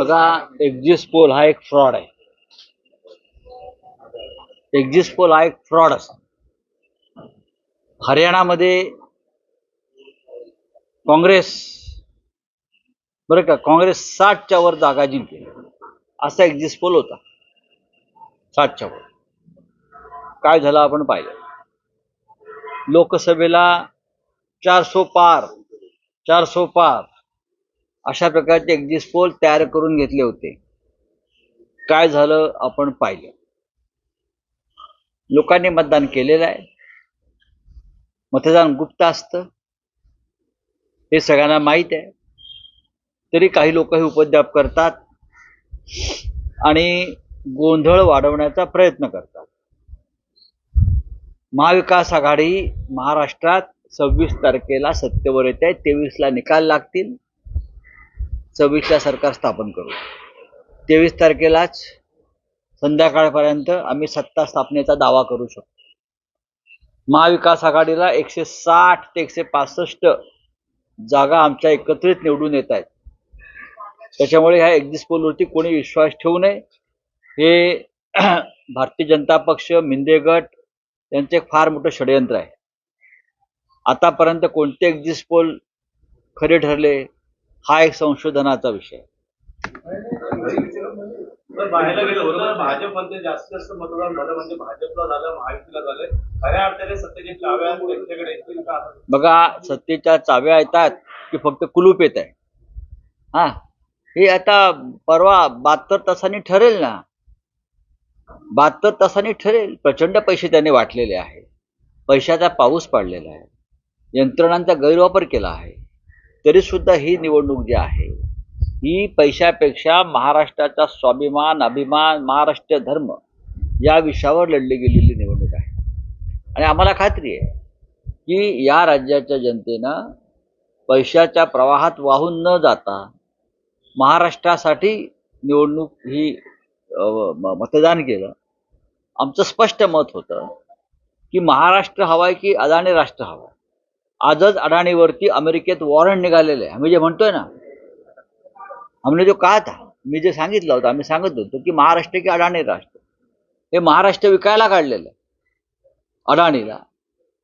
बघा exist pole हा एक फ्रॉड आहे. एक्झिस्ट पोल हा एक फ्रॉड असतो. हरियाणामध्ये काँग्रेस बरं का काँग्रेस साठच्या वर जागा जिंकली. असा एक्झिस्ट पोल होता. साठच्या वर. काय झालं आपण पाहिलं. लोकसभेला चारसो पार चारसो पार अशा प्रकारचे एक्झिस्ट पोल तयार करून घेतले होते. काय झालं आपण पाहिलं. लोकांनी मतदान केलेलं आहे. मतदान गुप्त असतं. हे सगळ्यांना माहीत आहे. तरी काही लोक हे उपद्व्याप करतात आणि गोंधळ वाढवण्याचा प्रयत्न करतात. महाविकास आघाडी महाराष्ट्रात सव्वीस तारखेला सत्तेवर येत. आहे तेवीसला निकाल लागतील. सव्वीसला सरकार स्थापन करू. तेवीस तारखेलाच संध्याकाळपर्यंत आम्ही सत्ता स्थापनेचा दावा करू शकतो. महाविकास आघाडीला एकशे साठ ते एकशे पासष्ट जागा आमच्या एकत्रित निवडून येत आहेत. त्याच्यामुळे ह्या एक्झिस पोलवरती कोणी विश्वास ठेवू नये. हे भारतीय जनता पक्ष मिंदे गट एक फार मोठं षडयंत्र आहे. आतापर्यंत कोणते एक्झिस पोल खरे ठरले? हा एक संशोधनाचा विषय. आहे. तर पाहायला गेलं होतं तर भाजपमध्ये जास्तीत जास्त मतदान झालं म्हणजे भाजपला झालं महायुतीला झालं. खऱ्या अर्थाने सत्तेचे डाव्या त्यांच्याकडे. येतील का बघा सत्तेच्या चाव्या येतात की फक्त कुलूप येत आहे. हा? हे आता परवा बहात्तर तासांनी ठरेल ना? बहात्तर तासांनी ठरेल. प्रचंड पैसे त्यांनी वाटलेले आहे. पैशाचा पाऊस पाडलेला आहे. यंत्रणांचा गैरवापर केला आहे. तरीसुद्धा ही निवडणूक जी आहे ही पैशापेक्षा महाराष्ट्राचा स्वाभिमान अभिमान महाराष्ट्र धर्म या विषयावर लढली गेलेली निवडणूक आहे. आणि आम्हाला खात्री आहे की या राज्याच्या जनतेनं पैशाच्या प्रवाहात वाहून न जाता महाराष्ट्रासाठी निवडणूक ही मतदान केलं. आमचं स्पष्ट मत होतं की महाराष्ट्र हवाय की अदाणी राष्ट्र हवाय आजच अडाणीवरती अमेरिकेत वॉरंट निघालेलं आहे. आम्ही जे म्हणतोय ना हमने जो का था मी जे सांगितलं होतं आम्ही सांगत होतो की महाराष्ट्र की अडाणी राष्ट्र? हे महाराष्ट्र विकायला काढलेलं आहे अडाणीला.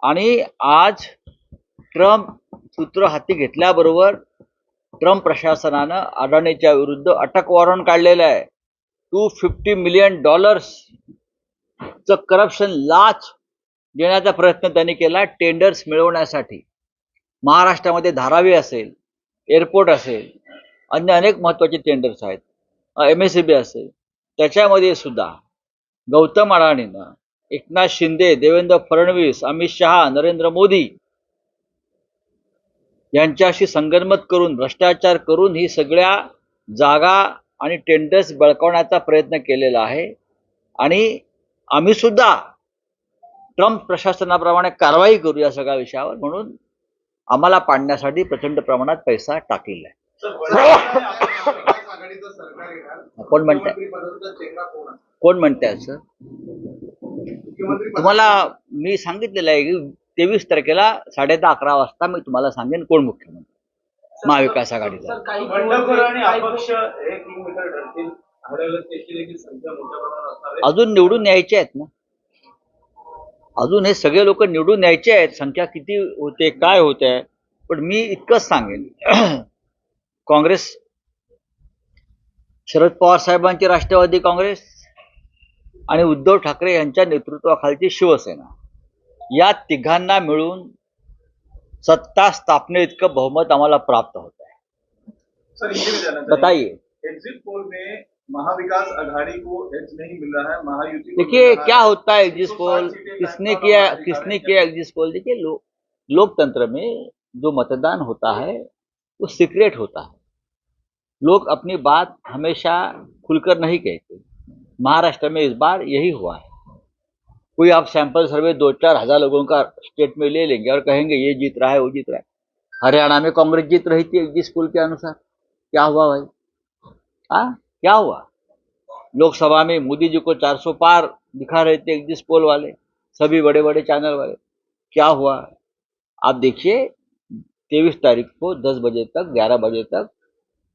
आणि आज ट्रम्प सूत्र हाती घेतल्याबरोबर ट्रम्प प्रशासनानं अडाणीच्या विरुद्ध अटक वॉरंट काढलेलं आहे. टू फिफ्टी मिलियन डॉलर्सचं करप्शन लाच देण्याचा प्रयत्न त्यांनी केला टेंडर्स मिळवण्यासाठी. महाराष्ट्रामध्ये धारावी असेल एअरपोर्ट असेल अन्य अनेक महत्त्वाचे टेंडर्स आहेत. एम एस सी बी असेल त्याच्यामध्ये सुद्धा गौतम अडाणीनं एकनाथ शिंदे देवेंद्र फडणवीस अमित शहा नरेंद्र मोदी यांच्याशी संगनमत करून भ्रष्टाचार करून ही सगळ्या जागा आणि टेंडर्स बळकावण्याचा प्रयत्न केलेला आहे. आणि आम्ही सुद्धा ट्रम्प प्रशासनाप्रमाणे कारवाई करू या सगळ्या विषयावर म्हणून आम्हाला पाडण्यासाठी प्रचंड प्रमाणात पैसा टाकलेला आहे. आघाडीचं सरकार येणार कोण म्हणताय? कोण आहे? कोण म्हणते असं मुख्यमंत्री तुम्हाला मी सांगितलेलं आहे की तेवीस तारखेला साडे दहा अकरा वाजता मी तुम्हाला सांगेन कोण मुख्यमंत्री महाविकास आघाडीचा. बंडखोर आणि अपक्ष हे किलोमीटर ठरतील हरवलं त्याची देखील संख्या मोठ्या प्रमाणात असणार आहे. अजून निवडून यायचे आहेत ना? अजून हे सगळे लोक निवडून यायचे आहेत. संख्या किती होते काय होत आहे पण मी इतकंच सांगेन. काँग्रेस शरद पवार साहेबांची राष्ट्रवादी काँग्रेस आणि उद्धव ठाकरे यांच्या नेतृत्वाखालची शिवसेना. या तिघांना मिळून सत्ता स्थापने इतकं बहुमत आम्हाला प्राप्त होत आहे बताइए. महाविकास आघाड़ी को एज नहीं मिल रहा है महायुति देखिए क्या होता है एग्जिस्ट तो पोल किसने किया किसने किया एग्जिस्ट पोल? देखिए लो, लोकतंत्र में जो मतदान होता है वो सीक्रेट होता है। लोग अपनी बात हमेशा खुलकर नहीं कहते। महाराष्ट्र में इस बार यही हुआ है। कोई आप सैंपल सर्वे दो चार हज़ार लोगों का स्टेट में ले लेंगे और कहेंगे ये जीत रहा है वो जीत रहा है। हरियाणा में कांग्रेस जीत रही थी एग्जिस्ट पोल के अनुसार। क्या हुआ भाई? हाँ? क्या हुआ? लोकसभा में मोदी जी को 400 पार दिखा रहे थे एग्जिस्ट पोल वाले, सभी बड़े बड़े चैनल वाले। क्या हुआ? आप देखिए, तेईस तारीख को 10 बजे तक 11 बजे तक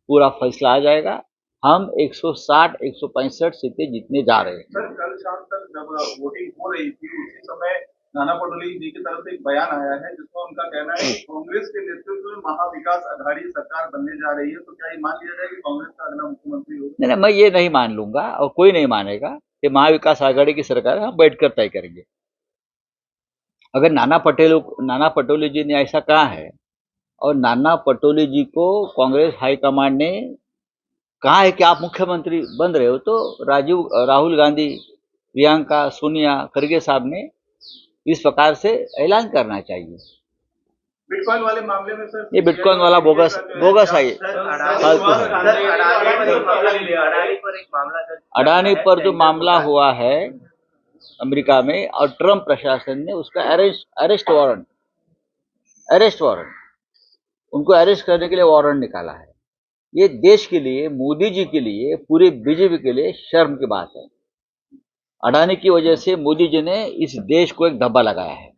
पूरा फैसला आ जाएगा। हम 160 165 सीटें जीतने जा रहे हैं। सर, कल शाम तक जब वोटिंग हो रही थी, उसी समय नाना पटोले जी की तरफ़ से एक बयान आया है, जिसमें उनका कहना है कांग्रेस के नेतृत्व में महाविकास आघाड़ी सरकार बनने जा रही है। तो क्या ये मान लिया जाए कि कांग्रेस का अगला मुख्यमंत्री होगा? नहीं नहीं, मैं ये नहीं मान लूँगा और कोई नहीं मानेगा कि महाविकास आघाड़ी की सरकार हम बैठकर तय करेंगे। अगर नाना पटेल, नाना पटोले जी ने ऐसा कहा है और नाना पटोले जी को कांग्रेस हाईकमांड ने कहा है कि आप मुख्यमंत्री बन रहे हो तो राजीव, राहुल गांधी, प्रियंका सोनिया खड़गे साहब ने इस प्रकार से ऐलान करना चाहिए। बिटकॉइन वाले मामले में सर ये बिटकॉइन वाला बोगस बोगस है ये। फालतू है। अडानी पर एक मामला दर्ज अडानी पर जो मामला हुआ है अमेरिका में और ट्रंप प्रशासन ने उसका arrest arrest warrant arrest warrant उनको अरेस्ट करने के लिए वारंट निकाला है। ये देश के लिए मोदी जी के लिए पूरे बीजेपी के लिए शर्म की बात है। अडानी की वजह से मोदी जी ने इस देश को एक धब्बा लगाया है।